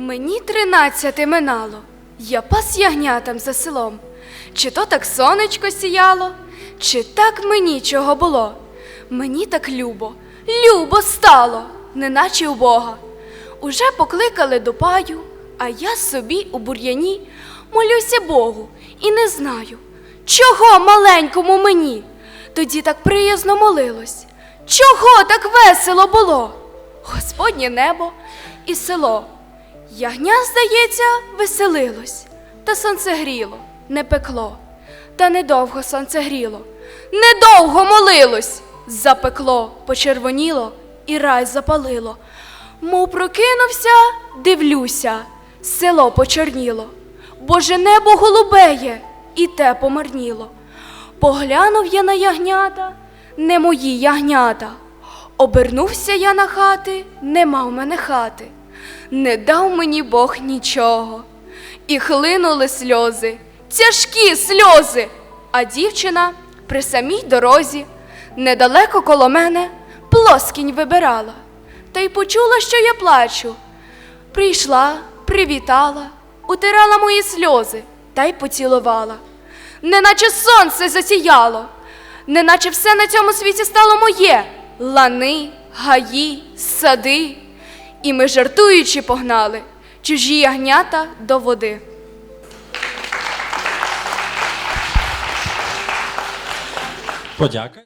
Мені тринадцяти минало, я пас ягнятам за селом. Чи то так сонечко сіяло, чи так мені чого було? Мені так любо, любо стало, неначе у Бога. Уже покликали до паю, а я собі у бур'яні молюся Богу і не знаю, чого маленькому мені. Тоді так приязно молилось, чого так весело було? Господнє небо і село. Ягня, здається, веселилось, та сонце гріло, не пекло. Та недовго сонце гріло, недовго молилось. Запекло, почервоніло і рай запалило. Мов прокинувся, дивлюся, село почорніло. Боже небо голубеє, і те помарніло. Поглянув я на ягнята, не мої ягнята. Обернувся я на хати, нема в мене хати. Не дав мені Бог нічого. І хлинули сльози, тяжкі сльози. А дівчина при самій дорозі, недалеко коло мене, плоскінь вибирала. Та й почула, що я плачу. Прийшла, привітала, утирала мої сльози та й поцілувала. Неначе сонце засіяло, неначе все на цьому світі стало моє лани, гаї, сади. І ми жартуючи погнали чужі ягнята до води. Подяка.